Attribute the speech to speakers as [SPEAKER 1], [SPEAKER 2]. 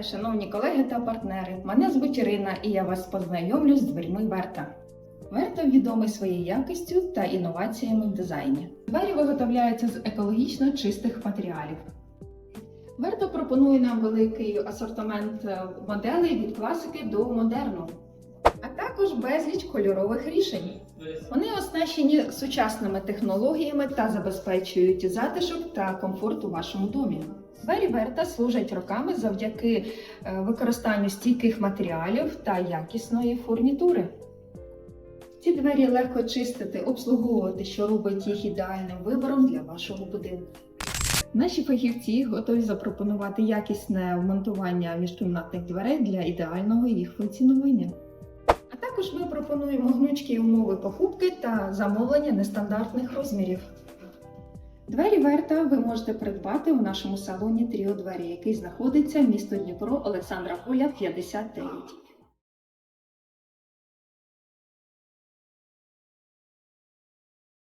[SPEAKER 1] Вітаю, шановні колеги та партнери. Мене звуть Ірина і я вас познайомлю з дверьми Верта. Верта відомий своєю якістю та інноваціями в дизайні. Двері виготовляються з екологічно чистих матеріалів. Верта пропонує нам великий асортимент е, моделей від класики до модерну, а також безліч кольорових рішень. Вони оснащені сучасними технологіями та забезпечують затишок та комфорт у вашому домі. Двері Верта служать роками завдяки е, використанню стійких матеріалів та якісної фурнітури. Ці двері легко чистити, обслуговувати, що робить їх ідеальним вибором для вашого будинку. Наші фахівці готові запропонувати якісне вмонтування міжкімнатних дверей для ідеального їх функціонування. А також ми пропонуємо гнучкі умови покупки та замовлення нестандартних розмірів. Двері Верта ви можете придбати у нашому салоні Тріо Двері, який знаходиться місто Дніпро Олександра Поля 59.